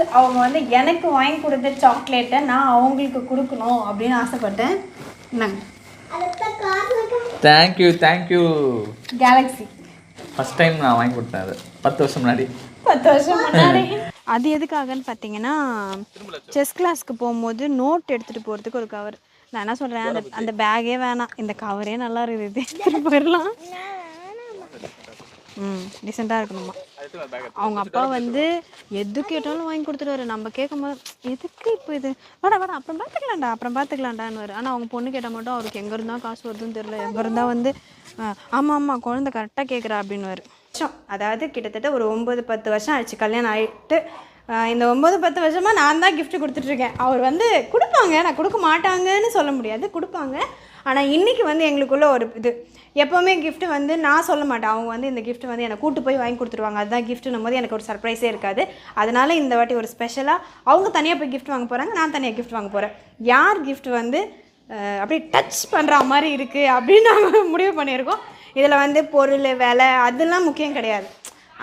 First அவங்க வந்து எனக்கு வாங்கி கொடுத்த சாக்லேட்டை நான் அவங்களுக்கு கொடுக்கணும் அப்படின்னு ஆசைப்பட்டேன். என்னங்க thank you thank you galaxy first time நான் வாங்கி கொடுத்தேன் அது. பத்து வருஷம் முன்னாடி. பத்து வருஷம் முன்னாடி. அது எதுக்காகன்னு பார்த்தீங்கன்னா செஸ் கிளாஸ்க்கு போகும்போது நோட் எடுத்துகிட்டு போகிறதுக்கு ஒரு கவர் நான் என்ன சொல்கிறேன் அந்த அந்த பேக்கே வேணாம். இந்த கவரே நல்லா இருக்குது. போயிடலாம். ம் டீசெண்டாக இருக்கணுமா? அவங்க அப்பா வந்து எது கேட்டாலும் வாங்கி கொடுத்துருவாரு நம்ம கேட்கும்போது எதுக்கு இப்போ இது? வாடா வாடா அப்புறம் பார்த்துக்கலாம்டா அப்புறம் பார்த்துக்கலாம்டான்னு ஆனால் அவங்க பொண்ணு கேட்டால் மட்டும் அவருக்கு எங்கே இருந்தால் காசு வருதுன்னு தெரியல. எங்கே இருந்தால் வந்து ஆமாம் ஆமாம் குழந்தை கரெக்டாக கேட்குறா அப்படின்னு வருஷம் அதாவது கிட்டத்தட்ட ஒரு ஒம்பது பத்து வருஷம் ஆயிடுச்சு கல்யாணம் ஆகிட்டு இந்த ஒம்பது பத்து வருஷமாக நான் தான் gift கொடுத்துட்ருக்கேன் அவர் வந்து கொடுப்பாங்க. நான் கொடுக்க மாட்டாங்கன்னு சொல்ல முடியாது. கொடுப்பாங்க. ஆனால் இன்றைக்கி வந்து எங்களுக்குள்ளே ஒரு இது. எப்போவுமே கிஃப்ட்டு வந்து நான் சொல்ல மாட்டேன். அவங்க வந்து இந்த கிஃப்ட் வந்து எனக்கு கூட்டு போய் வாங்கி கொடுத்துருவாங்க. அதுதான் கிஃப்ட்னும் போது எனக்கு ஒரு சர்ப்ரைஸே இருக்காது. அதனால் இந்த வாட்டி ஒரு ஸ்பெஷலாக அவங்க தனியாக போய் கிஃப்ட் வாங்க போகிறாங்க நான் தனியாக கிஃப்ட் வாங்க போகிறேன் யார் கிஃப்ட் வந்து அப்படியே டச் பண்ணுற மாதிரி இருக்குது அப்படின்னு நாங்கள் முடிவு பண்ணியிருக்கோம். இதில் வந்து பொருள் விலை அதெல்லாம் முக்கியம் கிடையாது.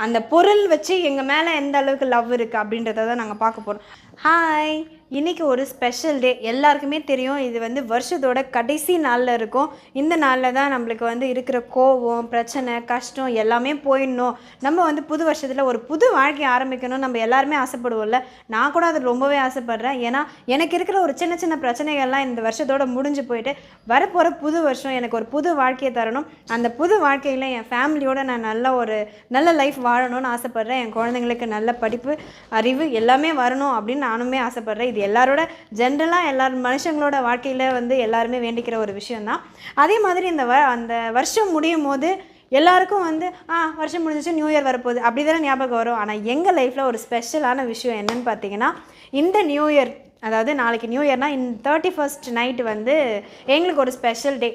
அந்த பொருள் வச்சு எங்கள் மேலே எந்த அளவுக்கு லவ் இருக்குது அப்படின்றத தான் நாங்கள் பார்க்க போகிறோம் ஹாய் இன்றைக்கி ஒரு ஸ்பெஷல் டே எல்லாருக்குமே தெரியும். இது வந்து வருஷத்தோட கடைசி நாளில் இருக்கும். இந்த நாளில் தான் நம்மளுக்கு வந்து இருக்கிற கோவம் பிரச்சனை கஷ்டம் எல்லாமே போயிடணும். நம்ம வந்து புது வருஷத்தில் ஒரு புது வாழ்க்கையை ஆரம்பிக்கணும் நம்ம எல்லாருமே ஆசைப்படுவோம்ல. நான் கூட அது ரொம்பவே ஆசைப்படுறேன். ஏன்னா எனக்கு இருக்கிற ஒரு சின்ன சின்ன பிரச்சனைகள்லாம் இந்த வருஷத்தோட முடிஞ்சு போயிட்டு வரப்போகிற புது வருஷம் எனக்கு ஒரு புது வாழ்க்கையை தரணும். அந்த புது வாழ்க்கையில் என் ஃபேமிலியோட நான் நல்ல ஒரு நல்ல லைஃப் வாழணும்னு ஆசைப்பட்றேன். என் குழந்தைங்களுக்கு நல்ல படிப்பு அறிவு எல்லாமே வரணும் அப்படின்னு நானுமே ஆசைப்பட்றேன். இது எல்லாரோட ஜென்ரலாக எல்லா மனுஷங்களோட வாழ்க்கையில் வந்து எல்லாருமே வேண்டிக்கிற ஒரு விஷயந்தான் அதே மாதிரி இந்த வ அந்த வருஷம் முடியும் போது எல்லாருக்கும் வந்து ஆ வருஷம் முடிஞ்சிச்சு நியூ இயர் வரப்போகுது. அப்படி தானே ஞாபகம் வரும். ஆனால் எங்கள் லைஃப்பில் ஒரு ஸ்பெஷலான விஷயம் என்னன்னு பார்த்தீங்கன்னா இந்த நியூ இயர் அதாவது நாளைக்கு நியூ இயர்னால் இந்த தேர்ட்டி ஃபர்ஸ்ட் நைட்டு வந்து எங்களுக்கு ஒரு ஸ்பெஷல் டே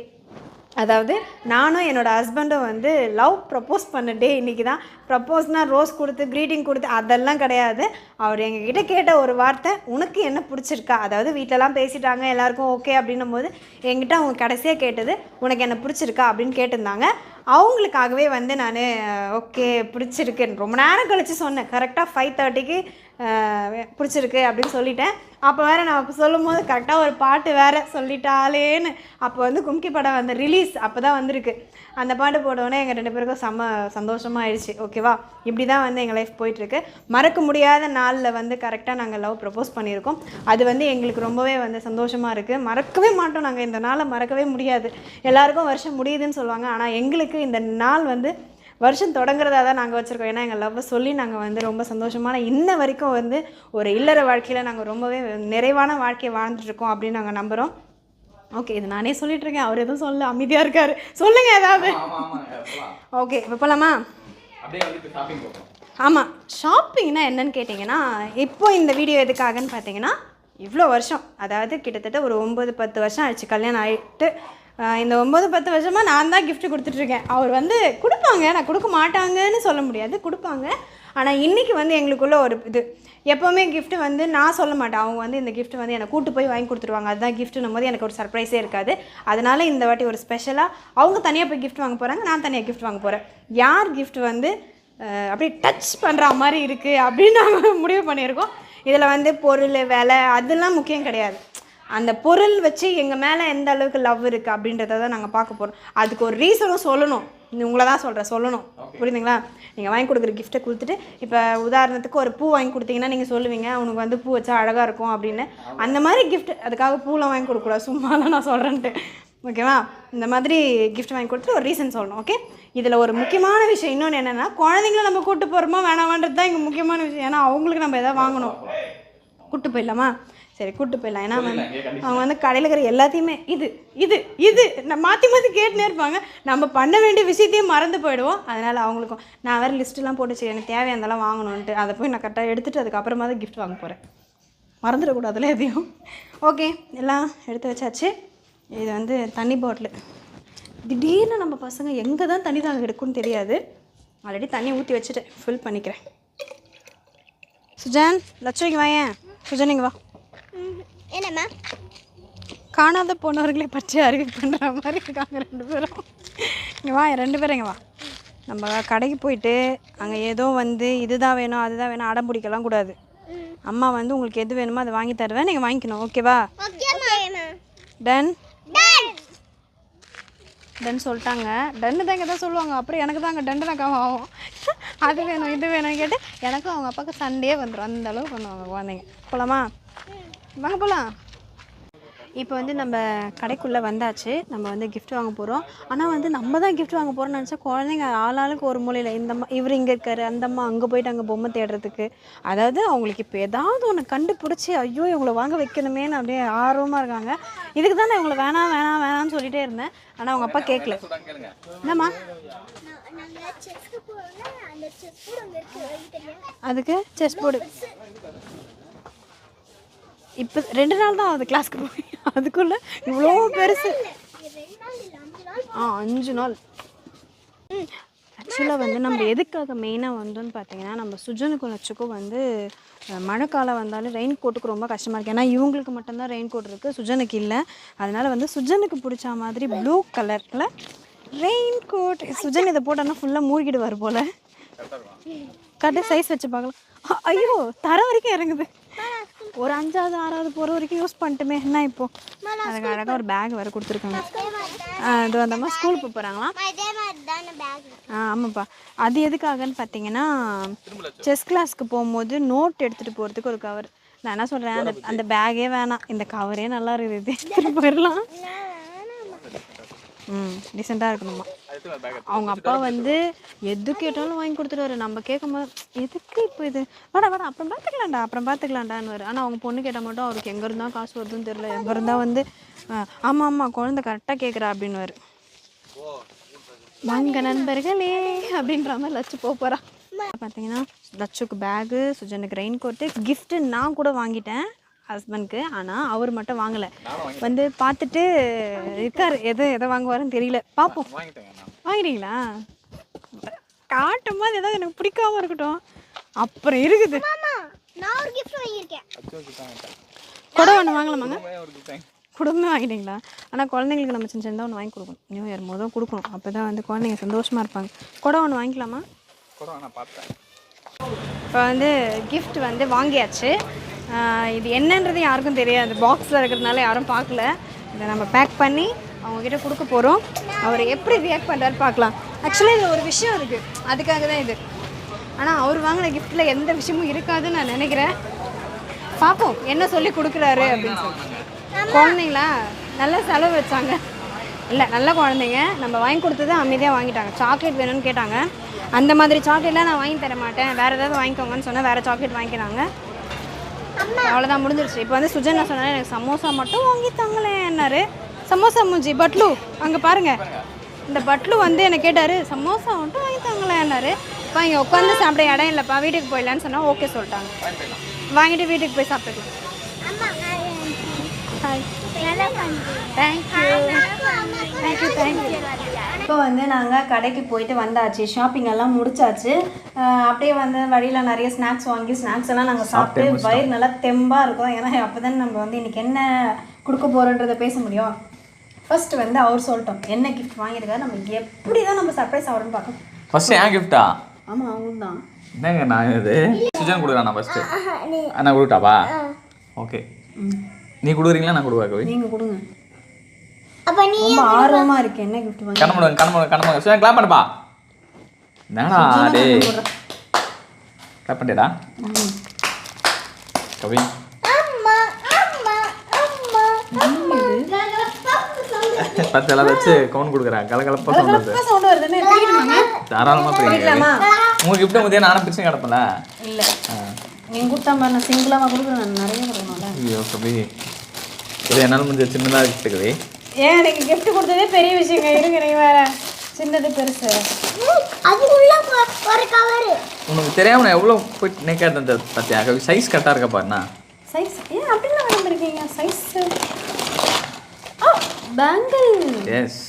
அதாவது நானும் என்னோட ஹஸ்பண்டும் வந்து லவ் ப்ரப்போஸ் பண்ண டே இன்றைக்கி தான். ப்ரப்போஸ்னால் ரோஸ் கொடுத்து க்ரீட்டிங் கொடுத்து அதெல்லாம் கிடையாது. அவர் எங்ககிட்ட கேட்ட ஒரு வார்த்தை உனக்கு என்ன பிடிச்சிருக்கா? அதாவது வீட்டிலலாம் பேசிட்டாங்க எல்லாருக்கும் ஓகே அப்படின்னும் போது என்கிட்ட அவங்க கடைசியாக கேட்டது உனக்கு என்ன பிடிச்சிருக்கா? அப்படின்னு கேட்டிருந்தாங்க. அவங்களுக்காகவே வந்து நான் ஓகே பிடிச்சிருக்கேன் ரொம்ப நேரம் கழித்து சொன்னேன். கரெக்டாக ஃபைவ் தேர்ட்டிக்கு பிடிச்சிருக்கு அப்படின்னு சொல்லிட்டேன். அப்போ வேறு நான் அப்போ சொல்லும் போது கரெக்டாக ஒரு பாட்டு வேறு சொல்லிட்டாலேன்னு அப்போ வந்து கும்கி படம் வந்த ரிலீஸ் அப்போ தான் வந்திருக்கு. அந்த பாட்டு போட்டோடனே எங்கள் ரெண்டு பேருக்கும் செம்ம சந்தோஷமாக ஆயிடுச்சு ஓகேவா இப்படி தான் வந்து எங்கள் லைஃப் போயிட்டுருக்கு. மறக்க முடியாத நாளில் வந்து கரெக்டாக நாங்கள் லவ் ப்ரப்போஸ் பண்ணியிருக்கோம். அது வந்து எங்களுக்கு ரொம்பவே வந்து சந்தோஷமாக இருக்குது மறக்கவே மாட்டோம் நாங்கள் இந்த நாளை மறக்கவே முடியாது. எல்லாருக்கும் வருஷம் முடியுதுன்னு சொல்லுவாங்க. ஆனால் எங்களுக்கு இந்த நாள் வந்து வருஷம் தொடங்குறதா தான் நாங்கள் வச்சுருக்கோம். ஏன்னா எங்கள் லவ்வை சொல்லி நாங்கள் வந்து ரொம்ப சந்தோஷமான இன்ன வரைக்கும் வந்து ஒரு இல்லற வாழ்க்கையில் நாங்கள் ரொம்பவே நிறைவான வாழ்க்கையை வாழ்ந்துட்டுருக்கோம் அப்படின்னு நாங்கள் நம்புகிறோம் ஓகே இது நானே சொல்லிட்டு இருக்கேன். அவர் எதுவும் சொல்ல அமைதியாக இருக்காரு. சொல்லுங்க ஏதாவது. ஓகே இப்போ போகலாமா ஆமாம் ஷாப்பிங்னா என்னன்னு கேட்டிங்கன்னா இப்போ இந்த வீடியோ எதுக்காகன்னு பார்த்தீங்கன்னா இவ்வளோ வருஷம். அதாவது கிட்டத்தட்ட ஒரு ஒம்பது பத்து வருஷம் ஆயிடுச்சு. கல்யாணம் ஆகிட்டு இந்த ஒம்பது பத்து வருஷமாக நான் தான் கிஃப்ட் கொடுத்துட்ருக்கேன். அவர் வந்து கொடுப்பாங்க. நான் கொடுக்க மாட்டாங்கன்னு சொல்ல முடியாது. கொடுப்பாங்க. ஆனால் இன்றைக்கி வந்து எங்களுக்குள்ளே ஒரு இது. எப்போவுமே கிஃப்ட்டு வந்து நான் சொல்ல மாட்டேன். அவங்க வந்து இந்த gift வந்து எனக்கு கூட்டு போய் வாங்கி கொடுத்துருவாங்க. அதுதான் கிஃப்ட்னும் போது எனக்கு ஒரு சர்ப்ரைஸே இருக்காது. அதனால இந்த வாட்டி ஒரு ஸ்பெஷலாக அவங்க தனியாக போய் கிஃப்ட் வாங்க போகிறாங்க நான் தனியாக கிஃப்ட் வாங்க போகிறேன் யார் கிஃப்ட் வந்து அப்படியே டச் பண்ணுற மாதிரி இருக்குது அப்படின்னு நாங்கள் முடிவு பண்ணியிருக்கோம். இதில் வந்து பொருள் விலை அதெல்லாம் முக்கியம் கிடையாது. அந்த பொருள் வச்சு எங்கள் மேலே எந்த அளவுக்கு லவ் இருக்குது அப்படின்றத தான் நாங்கள் பார்க்க போகிறோம் அதுக்கு ஒரு ரீசனும் சொல்லணும். உங்களை தான் சொல்கிறேன் சொல்லணும். புரியுதுங்களா? நீங்கள் வாங்கி கொடுக்குற கிஃப்ட்டை கொடுத்துட்டு இப்போ உதாரணத்துக்கு ஒரு பூ வாங்கி கொடுத்தீங்கன்னா நீங்கள் சொல்லுவீங்க உனக்கு வந்து பூ வச்சா அழகாக இருக்கும் அப்படின்னு. அந்த மாதிரி gift அதுக்காக பூலாம் வாங்கி கொடுக்கக்கூடாது. சும்மாலாம் நான் சொல்கிறேன்ட்டு ஓகேவா இந்த மாதிரி gift வாங்கி கொடுத்துட்டு ஒரு ரீசன் சொல்லணும் ஓகே இதில் ஒரு முக்கியமான விஷயம் இன்னொன்று என்னென்னா குழந்தைங்கள நம்ம கூட்டு போகிறோமா வேணாமான்றது தான் இங்கே முக்கியமான விஷயம். ஏன்னா அவங்களுக்கு நம்ம எதாவது வாங்கணும். கூட்டு போயிடலாமா? சரி கூட்டு போயிடலாம். ஏன்னா வந்து அவங்க வந்து கடையில் இருக்கிற எல்லாத்தையுமே இது இது இது நான் மாற்றி மாற்றி கேட்டுனே இருப்பாங்க. நம்ம பண்ண வேண்டிய விஷயத்தையும் மறந்து போயிடுவோம். அதனால் அவங்களுக்கும் நான் வேறு லிஸ்ட்டெல்லாம் போட்டு வச்சு எனக்கு தேவையானதெல்லாம் வாங்கணுன்ட்டு அதை போய் நான் கரெக்டாக எடுத்துகிட்டு அதுக்கப்புறமா தான் gift வாங்க போகிறேன் மறந்துடக்கூடாதுல எதையும். ஓகே எல்லாம் எடுத்து வச்சாச்சு. இது வந்து தண்ணி பாட்டிலு திடீர்னு நம்ம பசங்க எங்கே தான் தண்ணி தாங்க எடுக்கும்னு தெரியாது. ஆல்ரெடி தண்ணி ஊற்றி வச்சுட்டு ஃபில் பண்ணிக்கிறேன். சுஜான் லட்சுமிக்கு வாயேன். சுஜன் இங்கே வா. என்னம்மா காணாத போனவர்களை பற்றி அறிவு பண்ணுற மாதிரி இருக்காங்க ரெண்டு பேரும். இங்கே வா ரெண்டு பேரும் இங்கே வா. நம்ம கடைக்கு போயிட்டு அங்கே ஏதோ வந்து இதுதான் வேணும் அதுதான் வேணும் அடம் பிடிக்கலாம் கூடாது. அம்மா வந்து உங்களுக்கு எது வேணுமோ அதை வாங்கி தருவேன் நீங்கள் வாங்கிக்கணும். ஓகேவா ஓகேம்மா டன் டன் டன் சொல்லிட்டாங்க. டன்னு தான் தான் சொல்லுவாங்க. அப்புறம் எனக்கு தான் அங்கே தான் ஆகும். அது வேணும் இது வேணும் கேட்டு எனக்கும் அவங்க அப்பாவுக்கு சண்டே வந்துடும் அந்த அளவுக்கு பண்ணுவாங்க குழந்தைங்க. போகலாமா வாங்க போகலாம் இப்போ வந்து நம்ம கடைக்குள்ளே வந்தாச்சு. நம்ம வந்து gift வாங்க போகிறோம் ஆனால் வந்து நம்ம தான் gift வாங்க போகிறோம்னு நினச்சா குழந்தைங்க ஆளாளுக்கு ஒரு மூலையில் இந்த அம்மா இவர் இங்கே இருக்காரு அந்த அம்மா அங்கே போயிட்டு அங்கே பொம்மை தேடுறதுக்கு. அதாவது அவங்களுக்கு இப்போ ஏதாவது ஒன்று கண்டுபிடிச்சி ஐயோ இவங்களை வாங்க வைக்கணுமேன்னு அப்படியே ஆர்வமாக இருக்காங்க. இதுக்கு தான் நான் இவங்களை வேணாம் வேணாம் வேணாம்னு சொல்லிட்டே இருந்தேன். ஆனால் அவங்க அப்பா கேட்கல என்னம்மா? அதுக்கு செஸ் போர்டு இப்போ ரெண்டு நாள் தான் ஆகுது கிளாஸ்க்கு போய். அதுக்குள்ளே இவ்வளோ பெருசு. ஆ அஞ்சு நாள். ஆக்சுவலாக வந்து நம்ம எதுக்காக மெயினாக வந்தோம்னு பார்த்தீங்கன்னா நம்ம சுஜனுக்கும் லட்சுக்கும் வந்து மழைக்காலம் வந்தாலும் ரெயின் கோட்டுக்கு ரொம்ப கஷ்டமாக இருக்குது ஏன்னா இவங்களுக்கு மட்டும்தான் ரெயின் கோட் இருக்குது சுஜனுக்கு இல்லை. அதனால் வந்து சுஜனுக்கு பிடிச்ச மாதிரி ப்ளூ கலரில் ரெயின் கோட் சுஜன் இதை போட்டோன்னா ஃபுல்லாக மூழ்கிடுவார் போல். கரெக்டாக சைஸ் வச்சு பார்க்கலாம். ஐயோ தர வரைக்கும் இறங்குது. ஒரு அஞ்சாவது ஆறாவது போகிற வரைக்கும் யூஸ் பண்ணிட்டுமே. என்ன இப்போ? அதுக்கு அழகாக ஒரு பேக் வேறு கொடுத்துருக்காங்க. அது அந்த அம்மா ஸ்கூலுக்கு போகிறாங்களாம் இதே மாதிரி தானே பேக் ஆ ஆமாப்பா. அது எதுக்காகன்னு பார்த்தீங்கன்னா செஸ் கிளாஸ்க்கு போகும்போது நோட் எடுத்துகிட்டு போகிறதுக்கு ஒரு கவர் நான் என்ன சொல்கிறேன் அந்த அந்த பேக்கே வேணாம். இந்த கவரே நல்லா இருக்குது. போயிடலாம்? ம் டீசெண்டாக இருக்கணுமா? அவங்க அப்பா வந்து எது கேட்டாலும் வாங்கி கொடுத்துருவாரு நம்ம கேட்கும்போது எதுக்கு இப்போ இது? வாடா வாடா அப்புறம் பார்த்துக்கலாம்டா அப்புறம் பார்த்துக்கலாம்டான்னு ஆனால் அவங்க பொண்ணு கேட்டால் மட்டும் அவருக்கு எங்கே இருந்தால் காசு வருதுன்னு தெரியல. எங்கே இருந்தால் வந்து ஆமாம் ஆமாம் குழந்தை கரெக்டாக கேட்குறா அப்படின்னுவாரு. வாங்க நண்பர்களே அப்படின்ற மாதிரி லட்சு போக போகிறா பார்த்தீங்கன்னா லட்சுக்கு பேகு சுஜனுக்கு ரெயின் கோட்டு கிஃப்ட்டு நான் கூட வாங்கிட்டேன். ஹஸ்பண்ட்க்கு ஆனால் அவர் மட்டும் வாங்கலை. வந்து பார்த்துட்டு இருக்காரு எது எதை வாங்குவாருன்னு தெரியல. பார்ப்போம் வாங்கிட்டீங்களா? காட்டும் போது ஏதாவது எனக்கு பிடிக்காம இருக்கட்டும். அப்புறம் இருக்குது. குடம் ஒன்று வாங்கலாமாங்க? குடும்பமே வாங்கிட்டீங்களா? ஆனால் குழந்தைங்களுக்கு நம்ம சின்ன சின்னதாக ஒன்று வாங்கி கொடுக்கணும். நியூ இயர் மொதல் கொடுக்கணும். அப்போ தான் வந்து குழந்தைங்க சந்தோஷமாக இருப்பாங்க. குடம் ஒன்று வாங்கிக்கலாமா? இப்போ வந்து gift வந்து வாங்கியாச்சு. இது என்னன்றது யாருக்கும் தெரியாது. பாக்ஸில் இருக்கிறதுனால யாரும் பார்க்கல. இதை நம்ம பேக் பண்ணி அவங்கக்கிட்ட கொடுக்க போகிறோம் அவர் எப்படி ரியாக்ட் பண்ணுறாரு பார்க்கலாம். ஆக்சுவலாக இது ஒரு விஷயம் இருக்குது அதுக்காக தான் இது. ஆனால் அவர் வாங்கின கிஃப்ட்டில் எந்த விஷயமும் இருக்காதுன்னு நான் நினைக்கிறேன். பார்ப்போம். என்ன சொல்லி கொடுக்குறாரு அப்படின்னு சொல்லி. குழந்தைங்களா நல்லா செலவு வச்சாங்க. இல்லை நல்ல குழந்தைங்க. நம்ம வாங்கி கொடுத்தது அமைதியாக வாங்கிட்டாங்க. சாக்லேட் வேணும்னு கேட்டாங்க. அந்த மாதிரி சாக்லேட்லாம் நான் வாங்கி தர மாட்டேன். வேறு ஏதாவது வாங்கிக்கோங்கன்னு சொன்னால் வேறு சாக்லேட் வாங்கிக்கிறாங்க. அவ்வளோதான் முடிஞ்சிருச்சு. இப்போ வந்து சுஜன் சொன்னா எனக்கு சமோசா மட்டும் வாங்கி தாங்களேன்னாரு. சமோசா மூஞ்சி பட்லு. அங்கே பாருங்க. இந்த பட்லு வந்து என்ன கேட்டார் சமோசா மட்டும் வாங்கி தாங்களேன்னாரு. இப்போ இங்கே உட்காந்து சாப்பிட இடம் இல்லைப்பா வீட்டுக்கு போயிடலான்னு சொன்னால் ஓகே சொல்லிட்டாங்க. வாங்கிட்டு வீட்டுக்கு போய் சாப்பிட்டுக்கலாம். தேங்க்யூ தேங்க்யூ தேங்க்யூ இப்போ வந்து நாங்கள் கடைக்கு போயிட்டு வந்தாச்சு. ஷாப்பிங் எல்லாம் முடிச்சாச்சு. அப்படியே வந்து வழியில் நிறைய ஸ்நாக்ஸ் வாங்கி ஸ்நாக்ஸ் எல்லாம் நாங்கள் சாப்பிட்டு வயிறு நல்லா தெம்பாக இருக்கும். ஏன்னா அப்போ தான் நம்ம வந்து இன்னைக்கு என்ன கொடுக்க போகிறோன்றதை பேச முடியும். ஃபர்ஸ்ட் வந்து அவர் சொல்லிட்டோம். என்ன கிஃப்ட் வாங்கியிருக்காரு நம்ம எப்படி தான் நம்ம சர்ப்ரைஸ் ஆகிறோம்னு பார்க்கணும். ஃபர்ஸ்ட் ஏன் கிஃப்டா ஆமாம் அவங்களுக்கு தான் என்னங்க நான் இது? சுஜன் கொடுக்குறேன் நான் ஃபர்ஸ்ட் நான் கொடுக்கட்டாப்பா ஓகே நீ கொடுக்குறீங்களா நான் கவி நீங்கள் கொடுங்க. அப்போ நீ ரொம்ப ஆர்வமாக இருக்கு. என்ன கிஃப்ட் வாங்கி? கண்ணமுடு சுஜன் கிளாப் பண்ணுப்பா என்னடா டே கிளாப் பண்ணிட்டா கவி. அம்மா அம்மா அம்மா அம்மா. பத்து எல்லாம் வச்சு கவுன் கொடுக்குறேன் கலகலப்பாக சொல்லுது சவுண்ட் வருதுன்னு பிடிக்கணுமாங்க தாராளமாக பிடிங்க பிடிக்கலாமா உங்க கிஃப்ட் முதிய நானும் பிரிச்சு கிடப்பல இல்லை. நீங்கள் கொடுத்தா மாதிரி நான் சிங்கிளாக கொடுக்குறேன். நான் நிறைய கொடுக்கணும்ல. ஐயோ கவி. இது என்னால் முடிஞ்ச சின்னதாக கவி. ஏன் எனக்கு gift கொடுத்ததே பெரிய விஷயங்க. இருங்க நீ வேற சின்னது பெருசு. அதுக்குள்ள ஒ- ஒரு கவரு உனக்கு தெரியாம நான் எவ்வளோ போய் நேக்காக இருந்த பார்த்தியா கவி சைஸ் கரெக்டாக இருக்கா பாருண்ணா? சைஸ் ஏன் அப்படிலாம் வளர்ந்துருக்கீங்க சைஸ் ஆ பேங்கிள் எஸ்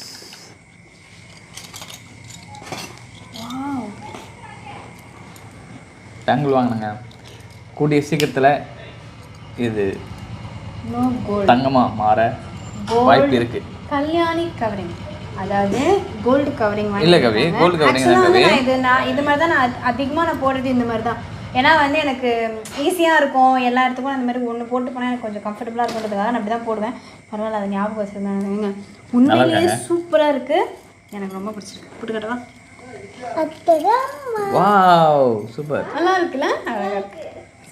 பேங்கிள் வாங்கினேங்க. கூடிய சீக்கிரத்தில் இது தங்கமாக மாற வாய்ப்பு இருக்கு. கல்யாணி கவரிங் அதாவது கோல்டு கவரிங் இல்ல கவி, gold covering தான் கவி. இது நான் இது மாதிரி தான் நான் அதிகமாக நான் போடுறது இந்த மாதிரி தான். ஏன்னா வந்து எனக்கு ஈஸியாக இருக்கும். எல்லா இடத்துக்கும் அந்த மாதிரி ஒன்று போட்டு போனால் எனக்கு கொஞ்சம் கம்ஃபர்டபுளாக இருக்குன்றதுக்காக நான் அப்படி தான் போடுவேன். பரவாயில்ல அது ஞாபகம் வச்சுருந்தாங்க உண்மையிலேயே சூப்பராக இருக்குது எனக்கு ரொம்ப பிடிச்சிருக்கு. அப்புறம் வாவ் சூப்பர் நல்லா இருக்குல்ல? அழகாக இருக்கு.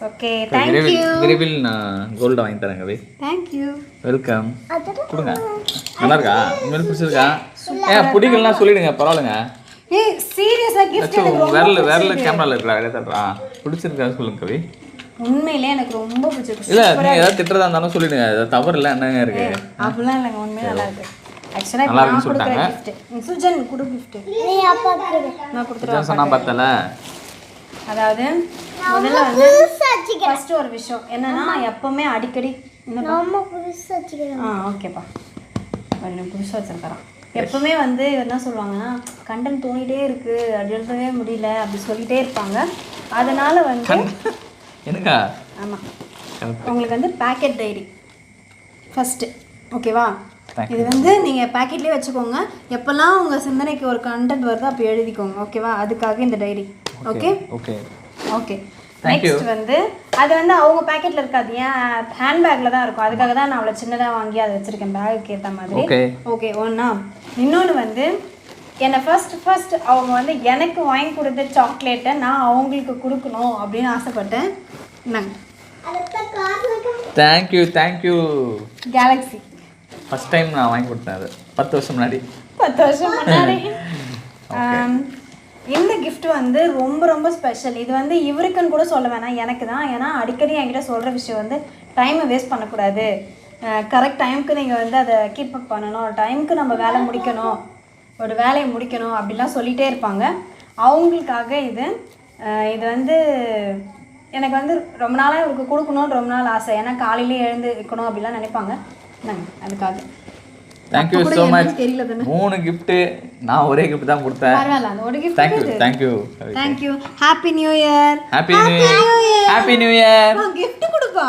ஓகே விரைவில் தேங்க்யூ விரைவில் நான் கோல்டை வாங்கி தரேன் கவி. தேங்க்யூ வெல்கம் அப்புறம் கொடுங்க. நல்லா இருக்கா? உண்மையில பிடிச்சிருக்கா? ஏன் பிடிக்கலாம் சொல்லிடுங்க பரவாயில்லைங்க. ஏய் சீரியஸாக கிஃப்ட் உங்க விரல் விரல் கேமரால இருக்கா வெளியே தட்டுறா. பிடிச்சிருக்கா சொல்லுங்க கவி. உண்மையிலே எனக்கு ரொம்ப பிடிச்சிருக்கு. இல்ல நீங்க ஏதாவது திட்டுறதா இருந்தாலும் சொல்லிடுங்க. ஏதாவது தவறு இல்லை என்னங்க இருக்கு? அப்படிலாம் இல்லைங்க உண்மையிலே நல்லா இருக்கு. ஆக்சுவலாக நல்லா இருக்குன்னு கொடுக்குற சொல்லிட்டாங்க. கிஃப்ட் சுஜன் கொடு gift. நீ அப்பா கொடு நான் கொடுத்துருவேன் சொன்னா பார்த்தல? அதாவது முதல்ல வந்து ஃபர்ஸ்ட் ஒரு விஷயம். என்னன்னா எப்பவுமே அடிக்கடி என்ன நம்ம புதுசா வச்சுக்கிறேன். ஆ ஓகேப்பா. கொஞ்சம் புதுசாக வச்சிருக்காராம் எப்பவுமே வந்து என்ன சொல்லுவாங்கன்னா கண்டன் தோணிட்டே இருக்கு. அது எழுதவே முடியல. அப்படி சொல்லிட்டே இருப்பாங்க. அதனால வந்து எனக்கா ஆமாம் உங்களுக்கு வந்து பேக்கெட் டைரி ஃபஸ்ட்டு ஓகேவா இது வந்து நீங்கள் பேக்கெட்லேயே வச்சுக்கோங்க. எப்போல்லாம் உங்கள் சிந்தனைக்கு ஒரு கண்டென்ட் வருதோ அப்போ எழுதிக்கோங்க ஓகேவா அதுக்காக இந்த diary okay okay okay. Next வந்து அது வந்து அவங்க பேக்கெட்டில் இருக்காது. ஏன் ஹேண்ட்பேக்கில் தான் இருக்கும். அதுக்காக தான் நான் அவ்வளோ சின்னதாக வாங்கி அதை வச்சுருக்கேன். பேகுக்கு ஏற்ற மாதிரி. ஓகே ஒன்றா இன்னொன்று வந்து என்னை ஃபர்ஸ்ட் ஃபர்ஸ்ட் அவங்க வந்து எனக்கு வாங்கி கொடுத்த சாக்லேட்டை நான் அவங்களுக்கு கொடுக்கணும் அப்படின்னு ஆசைப்பட்டேன். காரணம் thank you thank you galaxy first time நான் வாங்கி கொடுத்தேன் அது. பத்து வருஷம் முன்னாடி. பத்து வருஷம் முன்னாடி? இந்த gift வந்து ரொம்ப ரொம்ப ஸ்பெஷல் இது வந்து இவருக்குன்னு கூட சொல்ல வேணாம். எனக்கு தான். ஏன்னா அடிக்கடி என்கிட்ட சொல்கிற விஷயம் வந்து டைமை வேஸ்ட் பண்ணக்கூடாது. கரெக்ட் டைமுக்கு நீங்கள் வந்து அதை கீப் அப் பண்ணணும். டைமுக்கு நம்ம வேலை முடிக்கணும். ஒரு வேலையை முடிக்கணும் அப்படிலாம் சொல்லிகிட்டே இருப்பாங்க. அவங்களுக்காக இது. இது வந்து எனக்கு வந்து ரொம்ப நாளாக இவருக்கு கொடுக்கணும்னு ரொம்ப நாள் ஆசை. ஏன்னா காலையிலே எழுந்து இருக்கணும் அப்படிலாம் நினைப்பாங்க. அதுக்காக. Thank you so much. மூணு கிஃப்ட்டு நான் ஒரே gift தான் கொடுத்தேன். Gift thank you thank you thank you happy new year happy new year happy new year gift கொடுப்பா.